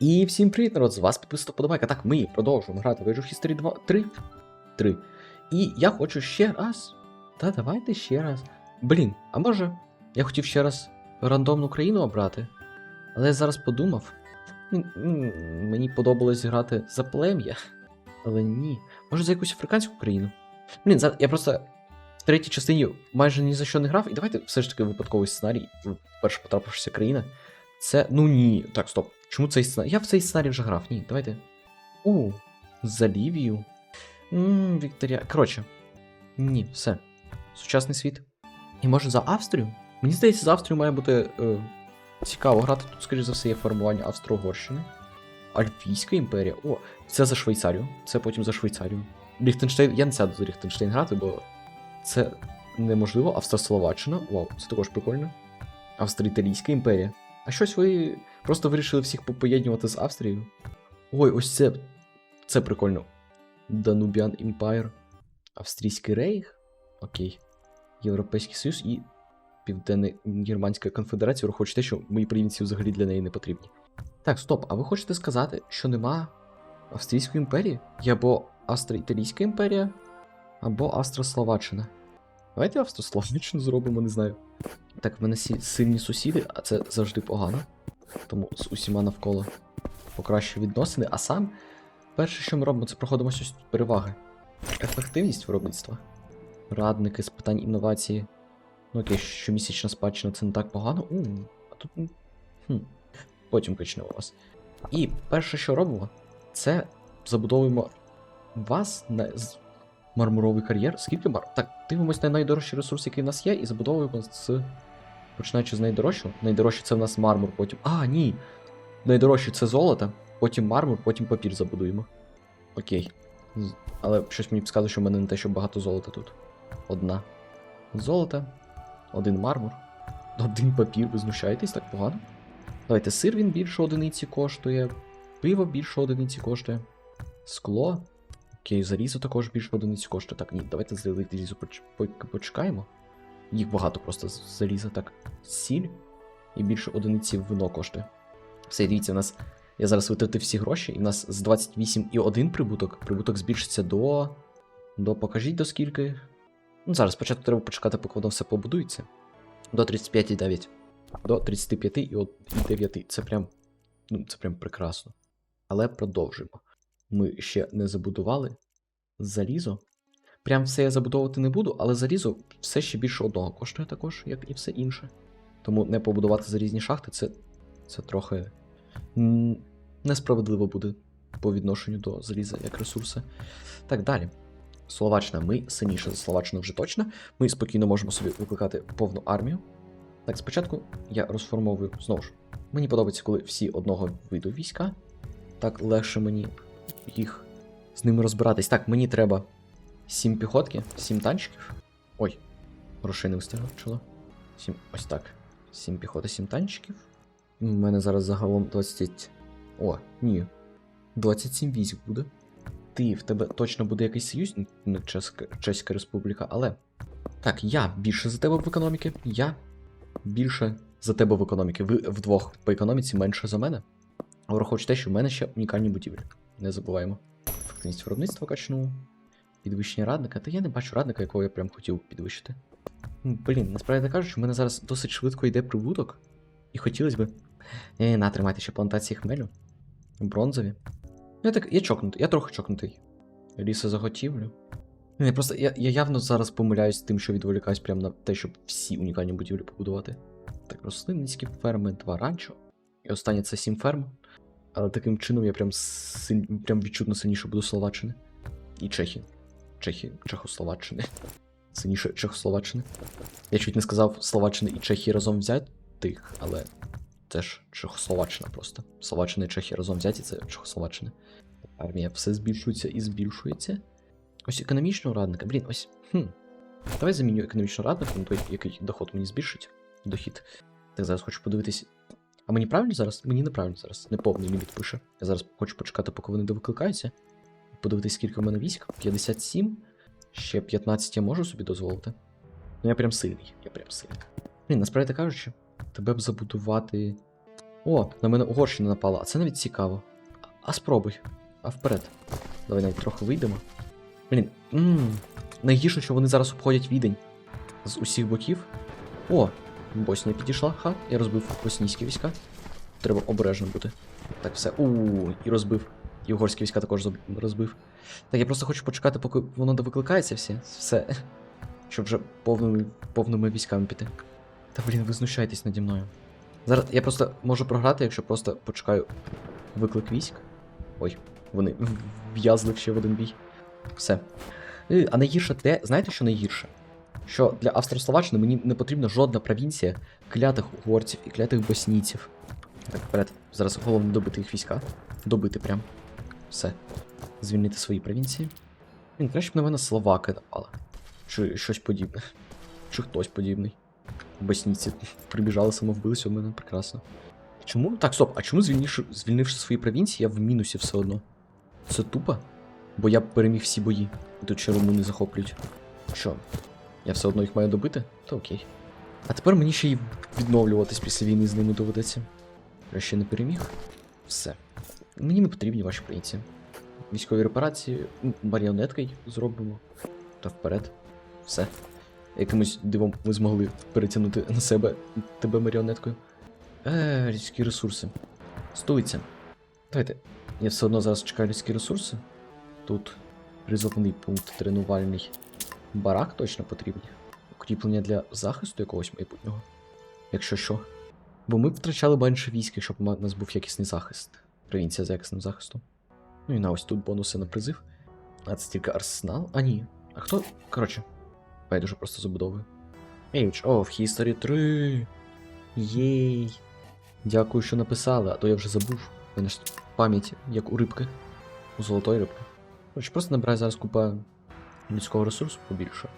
І всім привіт, народ! З вас підписано подобайка. Так, ми продовжуємо грати в Age of History 2, 3. 3. І я хочу ще раз. Та давайте ще раз. Блін, а може, я хотів ще раз рандомну країну обрати. Але я зараз подумав. Мені подобалось грати за плем'я. Але ні. Може за якусь африканську країну. Блін, я просто в третій частині майже ні за що не грав. І давайте все ж таки випадковий сценарій. Перша потрапившася країна. Це. Ну ні. Так, стоп. Чому цей сценарій? Я в цей сценарій вже грав. Ні, давайте. У, за Лівію. Ммм, Вікторія. Коротше. Ні, все. Сучасний світ. І може за Австрію? Мені здається, за Австрію має бути е, цікаво грати. Тут, скоріш за все, є формування Австро-Угорщини. Альпійська імперія. О, це за Швейцарію. Це потім за Швейцарію. Ліхтенштейн. Я не сяду за Ліхтенштейн грати, бо це неможливо. Австро-Словаччина. Вау, це також прикольно. Австро-Італійська імперія. А щось ви просто вирішили всіх попоєднувати з Австрією? Ой, ось це. Це прикольно. Danubian Empire. Австрійський рейх. Окей. Європейський Союз і Південна Германська конфедерація враховуючи те, що мої провінції взагалі для неї не потрібні. Так, стоп, а ви хочете сказати, що нема Австрійської імперії? Є або Австро-Італійська імперія, або Австро-Словаччина. Давайте Австро-Словаччину зробимо, не знаю. Так, в мене сильні сусіди, а це завжди погано. Тому з усіма навколо покращу відносини. А сам, перше, що ми робимо, це проходимо щось переваги. Ефективність виробництва. Радники з питань інновації. Ну окей, щомісячна спадщина це не так погано. У, а тут. Хм. Потім почнемо вас. І перше, що робимо, це забудовуємо вас на мармуровий кар'єр. Скільки мар? Так, дивимось на найдорожчий ресурс, який в нас є, і забудовуємо з. Починаючи з найдорожчого. Найдорожче це в нас мармур, потім. А, ні. Найдорожче це золото, потім мармур, потім папір забудуємо. Окей. Але щось мені підказує, що в мене не те, що багато золота тут. Одна. Золото, один мармур, один папір, ви знущаєтесь так погано. Давайте сир він більше одиниці коштує, пиво більше одиниці коштує, скло. Окей, залізо також більше одиниці коштує. Так, ні, давайте залізо поч- почекаємо. Їх багато просто заліза, так. Сіль і більше одиниці вино коштує. Все, дивіться, у нас. Я зараз витратив всі гроші, і в нас з 28,1 прибуток. Прибуток збільшиться до. До покажіть до скільки. Ну, зараз спочатку треба почекати, поки воно все побудується. До 35,9. До 35,9. Це прям. Ну, це прям прекрасно. Але продовжуємо. Ми ще не забудували залізо. Прям все я забудовувати не буду, але залізо все ще більше одного коштує також, як і все інше. Тому не побудувати за різні шахти це, це трохи несправедливо буде по відношенню до заліза як ресурси. Так далі. Словаччина, ми сильніше за Словаччину вже точно. Ми спокійно можемо собі викликати повну армію. Так, спочатку я розформовую знову ж. Мені подобається, коли всі одного виду війська. Так легше мені їх з ними розбиратись. Так, мені треба 7 піхотки, 7 танчиків. Ой, грошей не вистачило. 7, ось так. 7 піхоти, 7 танчиків. У мене зараз загалом 20. О, ні. 27 військ буде. Ти, в тебе точно буде якийсь союзник, не Чеська, Чеська Республіка, але. Так, я більше за тебе в економіки, я більше за тебе в економіки. Ви вдвох по економіці менше за мене. Враховуючи те, що в мене ще унікальні будівлі. Не забуваємо. Ефективність виробництва качну. Підвищення радника. Та я не бачу радника, якого я прям хотів підвищити. Блін, насправді кажучи, в мене зараз досить швидко йде прибуток. І хотілося б. Ні, на, тримайте ще плантації хмелю. Бронзові. Я так, я чокнутий, я трохи чокнутий. Лісозаготівлю. Ну, Я просто я, я явно зараз помиляюсь тим, що відволікаюсь прямо на те, щоб всі унікальні будівлі побудувати. Так, рослинницькі ферми, два ранчо. І останнє це сім ферм. Але таким чином я прям силь... прям відчутно сильніше буду Словаччини. І Чехії. Чехії, Чехословаччини. Сильніше Чехословаччини. Я чуть не сказав Словаччини і Чехії разом взятих, але це ж Чехословаччина просто. Словаччина і Чехія разом взяті, це Чехословаччина. Армія все збільшується і збільшується. Ось економічного радника. Блін, ось. Хм. Давай заміню економічного радника на той, який доход мені збільшить. Дохід. Так, зараз хочу подивитись. А мені правильно зараз? Мені неправильно зараз. Неповний ліміт пише. Я зараз хочу почекати, поки вони довикликаються. Подивитись, скільки в мене військ. 57. Ще 15 я можу собі дозволити. Ну я прям сильний. Я прям сильний. Блін, насправді кажучи, тебе б забудувати О, на мене Угорщина напала, а це навіть цікаво. А, спробуй. А вперед. Давай навіть трохи вийдемо. Блін, ммм. Найгірше, що вони зараз обходять відень з усіх боків. О, Боснія підійшла, ха, я розбив боснійські війська. Треба обережно бути. Так, все. у і розбив. І угорські війська також розбив. Так, я просто хочу почекати, поки воно довикликається все. Все. Щоб вже повними, повними військами піти. Та блін, ви знущаєтесь наді мною. Зараз я просто можу програти, якщо просто почекаю виклик військ. Ой, вони в'язли ще в один бій. Все. А найгірше те, знаєте, що найгірше? Що для Австро-Словаччини мені не потрібна жодна провінція клятих угорців і клятих боснійців. Так, вперед. Зараз головне добити їх війська. Добити прям. Все. Звільнити свої провінції. Він краще б на мене словаки напали. Чи щось подібне. Чи хтось подібний. Боснійці прибіжали, самовбилися у мене прекрасно. Чому? Так, стоп, а чому звільнивши, звільнивши свої провінції, я в мінусі все одно? Це тупо? Бо я переміг всі бої. Тут ще румуни захоплюють. Що? Я все одно їх маю добити? То окей. А тепер мені ще й відновлюватись після війни з ними доведеться. Я ще не переміг. Все. Мені не потрібні ваші провінції. Військові репарації, маріонеткою зробимо. Та вперед. Все. Якимось дивом ми змогли перетягнути на себе тебе маріонеткою. Е, людські ресурси. Столиця. Давайте. Я все одно зараз чекаю людські ресурси. Тут призовний пункт тренувальний. Барак точно потрібні. Укріплення для захисту якогось майбутнього. Якщо що. Бо ми втрачали менше військ, щоб у нас був якісний захист. Провінція з якісним захистом. Ну і на ось тут бонуси на призив. А це тільки арсенал? А ні. А хто. Коротше, байдуже просто забудовую. Age of History 3. Єй. Дякую, що написали, а то я вже забув. Мене ж пам'ять, як у рибки. У золотої рибки. Коротше, просто набираю зараз купа людського ресурсу побільше.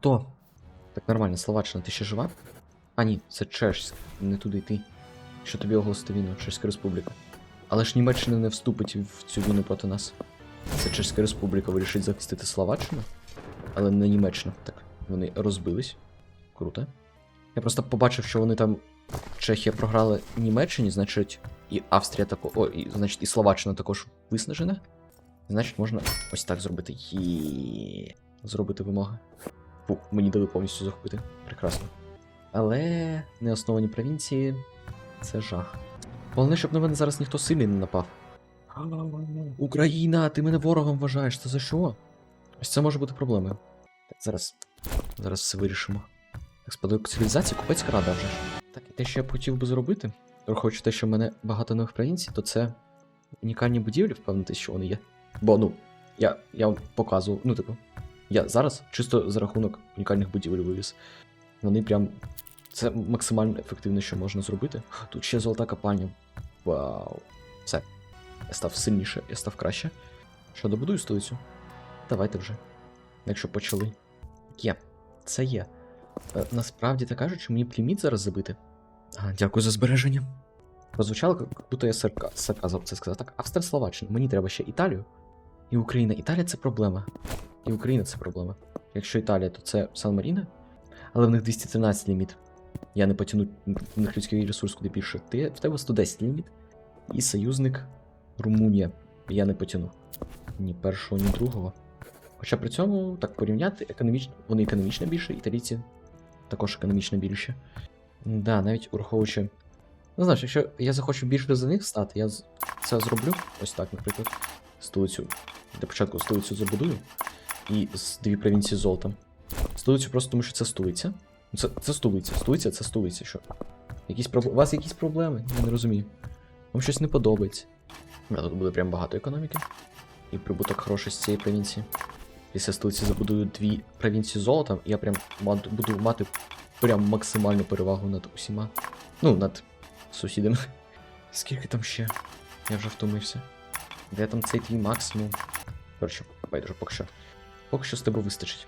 То. Так нормально, Словаччина, ти ще жива? А ні, це Чешська, не туди йти. Що тобі оголосити війну, Чеська Республіка. Але ж Німеччина не вступить в цю війну проти нас. Це Чеська Республіка вирішить захистити Словаччину, але не Німеччина. Так, вони розбились. Круто. Я просто побачив, що вони там. Чехія програла Німеччині, значить, і Австрія також. О, і, значить, і Словаччина також виснажена. Значить, можна ось так зробити. Є. Зробити вимоги. Фу, мені дали повністю захопити. Прекрасно. Але неосновані провінції це жах. Головне, щоб на мене зараз ніхто сильний не напав. Україна, ти мене ворогом вважаєш, це за що? Ось це може бути проблемою. Так, зараз. Зараз все вирішимо. Так, спадок цивілізації, купецька рада вже ж. Так, і те, що я б хотів би зробити, враховуючи те, що в мене багато нових провінцій, то це унікальні будівлі, впевнитись, що вони є. Бо, ну, я, я вам показував, ну, типу, я зараз чисто за рахунок унікальних будівель вивіз. Вони прям. Це максимально ефективне, що можна зробити. Тут ще золота копальня. Вау. Все. Я став сильніше, я став краще. Що, добудую столицю? Давайте вже. Якщо почали. Є, це є. Е, насправді так кажучи, мені б ліміт зараз забити. А, дякую за збереження. Прозвучало, як будто я сарка, сарказм це сказав. Так, Австро-Словаччина. Мені треба ще Італію. І Україна. Італія це проблема. І Україна це проблема. Якщо Італія, то це Сан Маріно. Але в них 213 ліміт. Я не потягну в них людський ресурс куди більше. Ти, в тебе 110 ліміт. І союзник Румунія. Я не потягну. Ні першого, ні другого. Хоча при цьому так порівняти, економічно, вони економічно більше, італійці також економічно більше. Да, навіть ураховуючи. Ну знаєш, якщо я захочу більше за них стати, я це зроблю. Ось так, наприклад. Столицю. Для початку столицю забудую. І з дві провінції золотом. Столицю просто тому, що це столиця. Ну, Це, це столиця. Столиця це столиця. Що? Якісь проб... У вас якісь проблеми? Я не розумію. Вам щось не подобається. А тут буде прям багато економіки. І прибуток хороший з цієї провінції. Після столиці забудую дві провінції золотом, і я прям буду мати прям максимальну перевагу над усіма. Ну, над сусідами. Скільки там ще? Я вже втомився. Де там цей твій максимум? Коротше, байдуже, поки що. Поки що з тебе вистачить.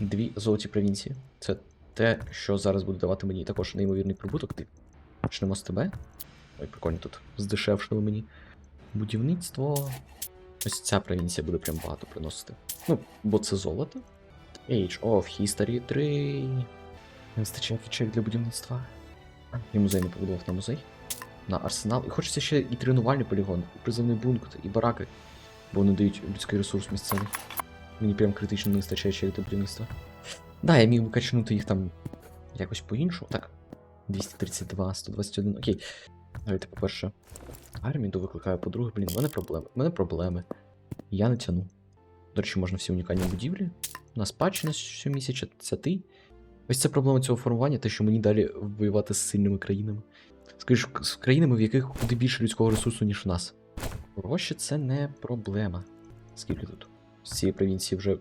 Дві золоті провінції. Це те, що зараз буде давати мені також неймовірний прибуток. Ти почнемо з тебе. Ой, прикольно тут здешевшили мені. Будівництво. Ось ця провінція буде прям багато приносити. Ну, бо це золото. Age of History 3. Не вистачає фічек для будівництва. І музей не побудував на музей. на арсенал. І хочеться ще і тренувальний полігон, і призовний пункт, і бараки. Бо вони дають людський ресурс місцевий. Мені прям критично не вистачає ще до будівництва. Да, я міг би качнути їх там якось по-іншому. Так. 232, 121, окей. Давайте, по-перше, армію довикликаю, по-друге, блін, в мене проблеми. В мене проблеми. Я не тяну. До речі, можна всі унікальні будівлі. У нас спадщина щомісяця, це ти. Ось це проблема цього формування, те, що мені далі воювати з сильними країнами. Скажіш, з країнами, в яких куди більше людського ресурсу, ніж в нас. Гроші це не проблема. Скільки тут? З цієї провінції вже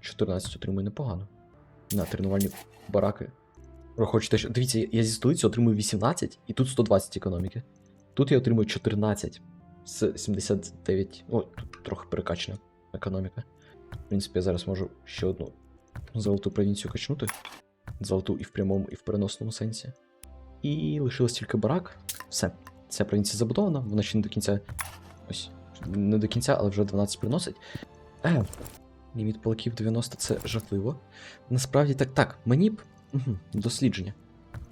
14 отримує непогано. На тренувальні бараки. Хочете, що. Дивіться, я зі столиці отримую 18 і тут 120 економіки. Тут я отримую 14 з 79. О, тут трохи перекачана економіка. В принципі, я зараз можу ще одну золоту провінцію качнути. Золоту і в прямому, і в переносному сенсі. І лишилось тільки барак. Все. Ця провінція забудована, вона ще не до кінця. Ось. Не до кінця, але вже 12 приносить. Е, ліміт полків 90 це жахливо. Насправді так, так, мені б. Угу, дослідження.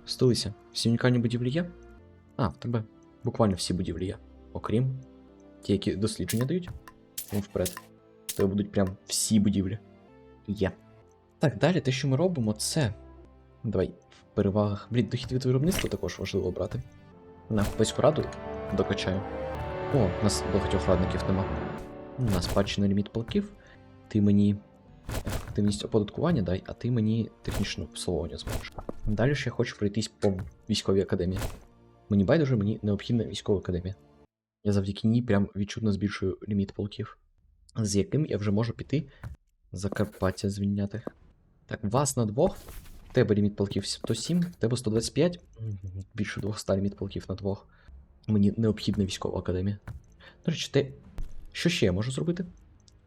Столиця. Всі унікальні будівлі є? А, в тебе буквально всі будівлі є. Окрім ті, які дослідження дають. Ну, вперед. В тебе будуть прям всі будівлі. Є. Так, далі те, що ми робимо, це. Давай, в перевагах. Блін, дохід від виробництва також важливо брати. На Купецьку раду докачаю. О, у нас багатьох радників нема. У нас спадщина ліміт полків. Ти мені ефективність оподаткування дай, а ти мені технічне обслуговування зможеш. Далі ж я хочу пройтись по військовій академії. Мені байдуже, мені необхідна військова академія. Я завдяки ній прям відчутно збільшую ліміт полків, з яким я вже можу піти Закарпаття звільняти. Так, вас на двох. В тебе ліміт полків 107, в тебе 125. Більше 200 ліміт полків на двох. Мені необхідна військова академія. До речі, те, що ще я можу зробити?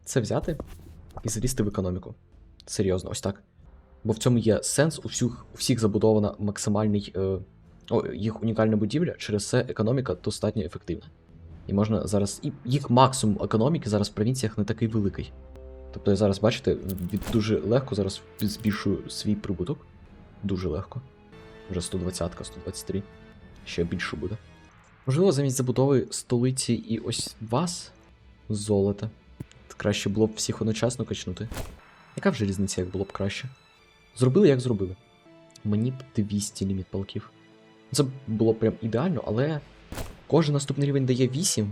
Це взяти і залізти в економіку. Серйозно, ось так. Бо в цьому є сенс, у всіх, у всіх забудована максимальний. Е, о, їх унікальна будівля, через це економіка достатньо ефективна. І можна зараз. І їх максимум економіки зараз в провінціях не такий великий. Тобто я зараз, бачите, від дуже легко зараз збільшую свій прибуток. Дуже легко. Вже 120-ка, 123. Ще більше буде. Можливо, замість забудови столиці і ось вас золота. Краще було б всіх одночасно качнути. Яка вже різниця, як було б краще? Зробили, як зробили. Мені б 200 ліміт полків. Це було б прям ідеально, але кожен наступний рівень дає 8.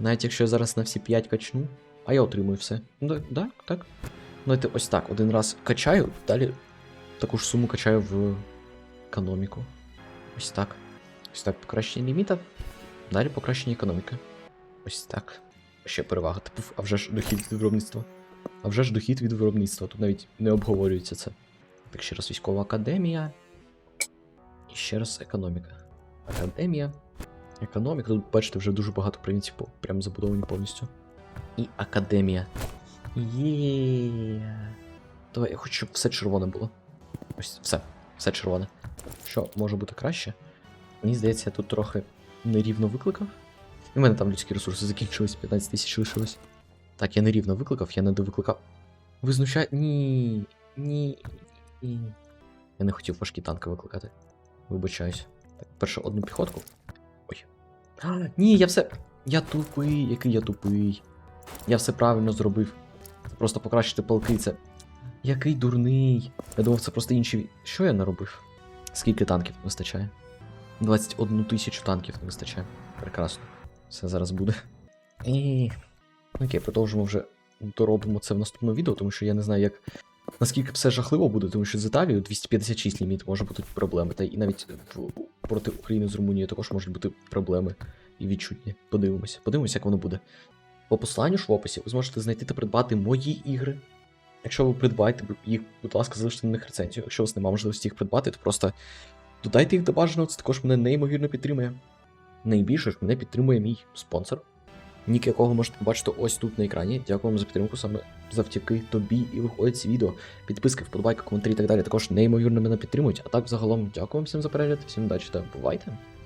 Навіть якщо я зараз на всі 5 качну, а я отримую все. Ну, так, так, так. Ну, це ось так. Один раз качаю, далі таку ж суму качаю в економіку. Ось так. Ось так покращення ліміта. Далі покращення економіки. Ось так. Ще перевага. Типу, а вже ж дохід від виробництва. А вже ж дохід від виробництва. Тут навіть не обговорюється це. Так, ще раз військова академія. І ще раз економіка. Академія. Економіка. Тут, бачите, вже дуже багато провінцій прям забудовані повністю. І академія. Є. Давай, я хочу, щоб все червоне було. Ось, все, все червоне. Що може бути краще? Мені здається, я тут трохи нерівно викликав. У мене там людські ресурси закінчились, 15 тисяч лишилось. Так, я нерівно викликав, я не довикликав. Ви знущає. Ні. Ні. Ні. Я не хотів важкі танки викликати. Вибачаюсь. Так, перше одну піхотку. Ой. А, ні, я все. Я тупий, який я тупий. Я все правильно зробив. Просто покращити полки це. Який дурний. Я думав, це просто інші. Що я наробив? Скільки танків не вистачає? 21 тисячу танків не вистачає. Прекрасно. Все зараз буде. І... Окей, продовжимо вже доробимо це в наступному відео, тому що я не знаю, як. Наскільки все жахливо буде, тому що з Італією 256 ліміт може бути проблеми. Та і навіть в- проти України з Румунією також можуть бути проблеми і відчутні. Подивимося. Подивимося, як воно буде. По посланню ж в описі ви зможете знайти та придбати мої ігри. Якщо ви придбаєте їх, будь ласка, залиште на них рецензію. Якщо у вас немає можливості їх придбати, то просто додайте їх до бажаного, це також мене неймовірно підтримує. Найбільше ж мене підтримує мій спонсор, нік якого можете побачити ось тут на екрані. Дякую вам за підтримку саме завдяки тобі і виходить ці відео. Підписки, вподобайки, коментарі і так далі також неймовірно мене підтримують. А так, загалом, дякую вам всім за перегляд, всім удачі та бувайте!